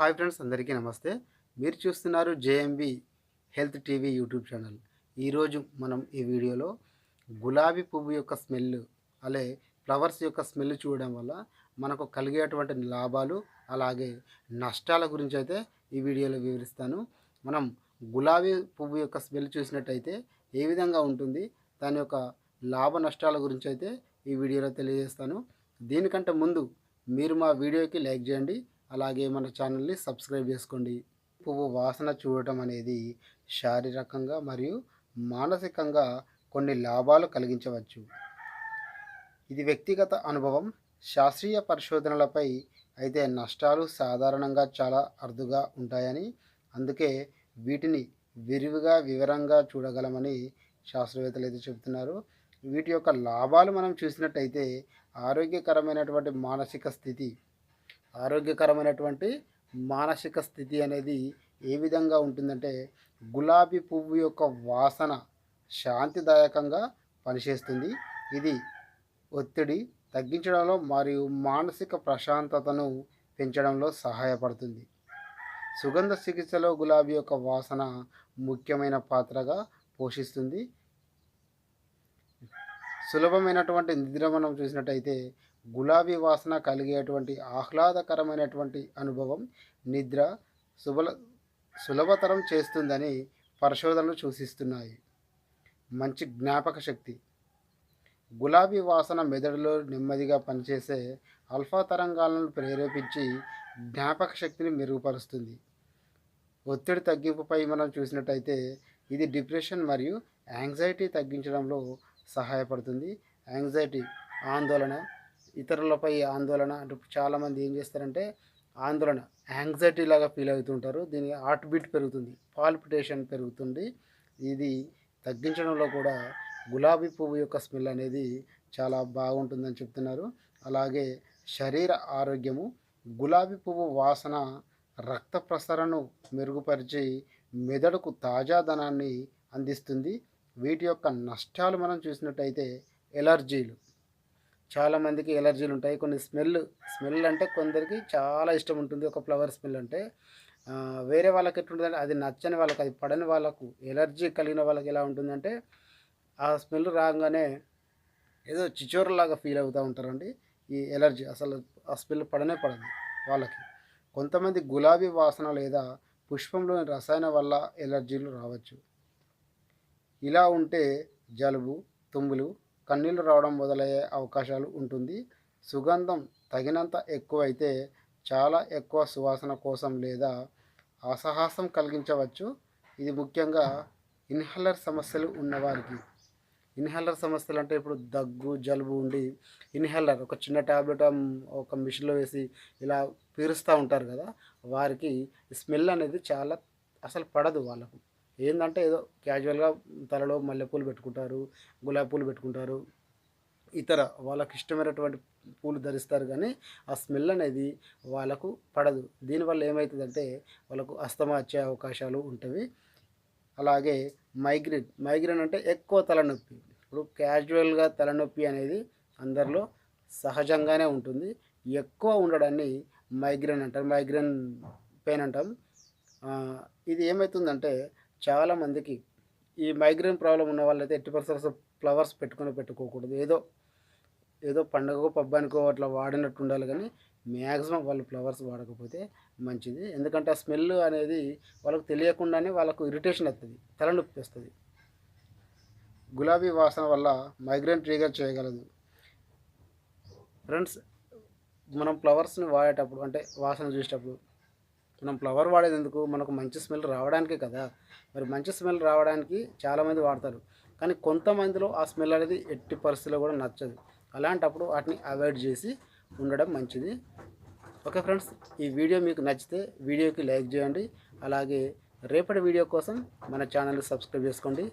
Hi friends అందరికీ నమస్తే. మీరు చూస్తున్నారు JMB health TV YouTube channel. ఈరోజు మనం ఈ వీడియోలో గులాబీ పువ్వు యొక్క స్మెల్ అలే ఫ్లవర్స్ యొక్క స్మెల్ చూడడం వల్ల మనకు కలిగేటువంటి లాభాలు అలాగే నష్టాల గురించి అయితే ఈ వీడియోలో వివరిస్తాను. మనం గులాబీ పువ్వు యొక్క స్మెల్ చూసినట్టయితే ఏ విధంగా ఉంటుంది దాని యొక్క లాభ నష్టాల గురించి అయితే ఈ వీడియోలో తెలియజేస్తాను. దీనికంటే ముందు మీరు మా వీడియోకి లైక్ చేయండి అలాగే మన ఛానల్ని సబ్స్క్రైబ్ చేసుకోండి. పువ్వు వాసన చూడటం అనేది శారీరకంగా మరియు మానసికంగా కొన్ని లాభాలు కలిగించవచ్చు. ఇది వ్యక్తిగత అనుభవం. శాస్త్రీయ పరిశోధనలపై అయితే నష్టాలు సాధారణంగా చాలా అరుదుగా ఉంటాయని అందుకే వీటిని విరివిగా వివరంగా చూడగలమని శాస్త్రవేత్తలు అయితే చెబుతున్నారు. వీటి యొక్క లాభాలు మనం చూసినట్టయితే ఆరోగ్యకరమైనటువంటి మానసిక స్థితి ఆరోగ్యకరమైనటువంటి మానసిక స్థితి అనేది ఏ విధంగా ఉంటుందంటే గులాబీ పువ్వు యొక్క వాసన శాంతిదాయకంగా పనిచేస్తుంది. ఇది ఒత్తిడి తగ్గించడంలో మరియు మానసిక ప్రశాంతతను పెంచడంలో సహాయపడుతుంది. సుగంధ చికిత్సలో గులాబీ యొక్క వాసన ముఖ్యమైన పాత్రగా పోషిస్తుంది. సులభమైనటువంటి నిద్ర మనం చూసినట్టయితే గులాబీ వాసన కలిగేటువంటి ఆహ్లాదకరమైనటువంటి అనుభవం నిద్ర సుబల సులభతరం చేస్తుందని పరిశోధనలు సూచిస్తున్నాయి. మంచి జ్ఞాపక శక్తి. గులాబీ వాసన మెదడులో నెమ్మదిగా పనిచేసే అల్ఫా తరంగాలను ప్రేరేపించి జ్ఞాపక శక్తిని మెరుగుపరుస్తుంది. ఒత్తిడి తగ్గింపుపై మనం చూసినట్టయితే ఇది డిప్రెషన్ మరియు యాంగ్జైటీ తగ్గించడంలో సహాయపడుతుంది. యాంగ్జైటీ ఆందోళన ఇతరులపై ఆందోళన అంటే చాలామంది ఏం చేస్తారంటే ఆందోళన యాంగ్జైటీ లాగా ఫీల్ అవుతుంటారు. దీని హార్ట్ బీట్ పెరుగుతుంది పాల్పిటేషన్ పెరుగుతుంది. ఇది తగ్గించడంలో కూడా గులాబీ పువ్వు యొక్క స్మెల్ అనేది చాలా బాగుంటుందని చెప్తున్నారు. అలాగే శరీర ఆరోగ్యము గులాబీ పువ్వు వాసన రక్త ప్రసరణను మెరుగుపరిచి మెదడుకు తాజాదనాన్ని అందిస్తుంది. వీటి యొక్క నష్టాలు మనం చూసినట్టయితే ఎలర్జీలు. చాలామందికి ఎలర్జీలు ఉంటాయి. కొన్ని స్మెల్ స్మెల్ అంటే కొందరికి చాలా ఇష్టం ఉంటుంది. ఒక ఫ్లవర్ స్మెల్ అంటే వేరే వాళ్ళకి ఎట్లుంటుందంటే అది నచ్చని వాళ్ళకి అది పడని వాళ్ళకు ఎలర్జీ కలిగిన వాళ్ళకి ఎలా ఉంటుందంటే ఆ స్మెల్ రాగానే ఏదో చిచోరలాగా ఫీల్ అవుతూ ఉంటారండి. ఈ ఎలర్జీ అసలు ఆ స్మెల్ పడనే పడదు వాళ్ళకి. కొంతమంది గులాబీ వాసన లేదా పుష్పంలోని రసాయన వల్ల ఎలర్జీలు రావచ్చు. ఇలా ఉంటే జలుబు తుమ్ములు కన్నీళ్ళు రావడం మొదలయ్యే అవకాశాలు ఉంటుంది. సుగంధం తగినంత ఎక్కువైతే చాలా ఎక్కువ సువాసన కోసం లేదా అసహాసం కలిగించవచ్చు. ఇది ముఖ్యంగా ఇన్హేలర్ సమస్యలు ఉన్నవారికి. ఇన్హేలర్ సమస్యలు అంటే ఇప్పుడు దగ్గు జలుబు ఉండి ఇన్హేలర్ ఒక చిన్న ట్యాబ్లెట్ ఒక మిషన్లో వేసి ఇలా పీరుస్తూ ఉంటారు కదా వారికి స్మెల్ అనేది చాలా అసలు పడదు వాళ్ళకు. ఏంటంటే ఏదో క్యాజువల్గా తలలో మల్లెపూలు పెట్టుకుంటారు గులాబీ పూలు పెట్టుకుంటారు ఇతర వాళ్ళకి ఇష్టమైనటువంటి పూలు ధరిస్తారు కానీ ఆ స్మెల్ అనేది వాళ్ళకు పడదు. దీనివల్ల ఏమవుతుందంటే వాళ్ళకు అస్తమా వచ్చే అవకాశాలు ఉంటవి. అలాగే మైగ్రేన్ మైగ్రేన్ అంటే ఎక్కువ తలనొప్పి. ఇప్పుడు క్యాజువల్గా తలనొప్పి అనేది అందరిలో సహజంగానే ఉంటుంది. ఎక్కువ ఉండడాన్ని మైగ్రేన్ అంటారు మైగ్రేన్ పెయిన్ అంటాం. ఇది ఏమవుతుందంటే చాలామందికి ఈ మైగ్రేన్ ప్రాబ్లం ఉన్న వాళ్ళైతే ఎట్టి పరిస్థితుల్లో ఫ్లవర్స్ పెట్టుకొని పెట్టుకోకూడదు. ఏదో ఏదో పండగకో పబ్బానికో అట్లా వాడినట్టు ఉండాలి కానీ మ్యాక్సిమం వాళ్ళు ఫ్లవర్స్ వాడకపోతే మంచిది. ఎందుకంటే ఆ స్మెల్ అనేది వాళ్ళకు తెలియకుండానే వాళ్ళకు ఇరిటేషన్ వస్తుంది తలనొప్పి వస్తుంది. గులాబీ వాసన వల్ల మైగ్రేన్ ట్రిగర్ చేయగలదు. ఫ్రెండ్స్ మనం ఫ్లవర్స్ని వాడేటప్పుడు అంటే వాసన చూసేటప్పుడు మనం ఫ్లవర్ వాడేది ఎందుకు మనకు మంచి స్మెల్ రావడానికే కదా. మరి మంచి స్మెల్ రావడానికి చాలామంది వాడతారు. కానీ కొంతమందిలో ఆ స్మెల్ అనేది ఎట్టి పరిస్థితుల్లో కూడా నచ్చదు. అలాంటప్పుడు వాటిని అవాయిడ్ చేసి ఉండడం మంచిది. ఓకే ఫ్రెండ్స్ ఈ వీడియో మీకు నచ్చితే వీడియోకి లైక్ చేయండి. అలాగే రేపటి వీడియో కోసం మన ఛానల్ని సబ్స్క్రైబ్ చేసుకోండి.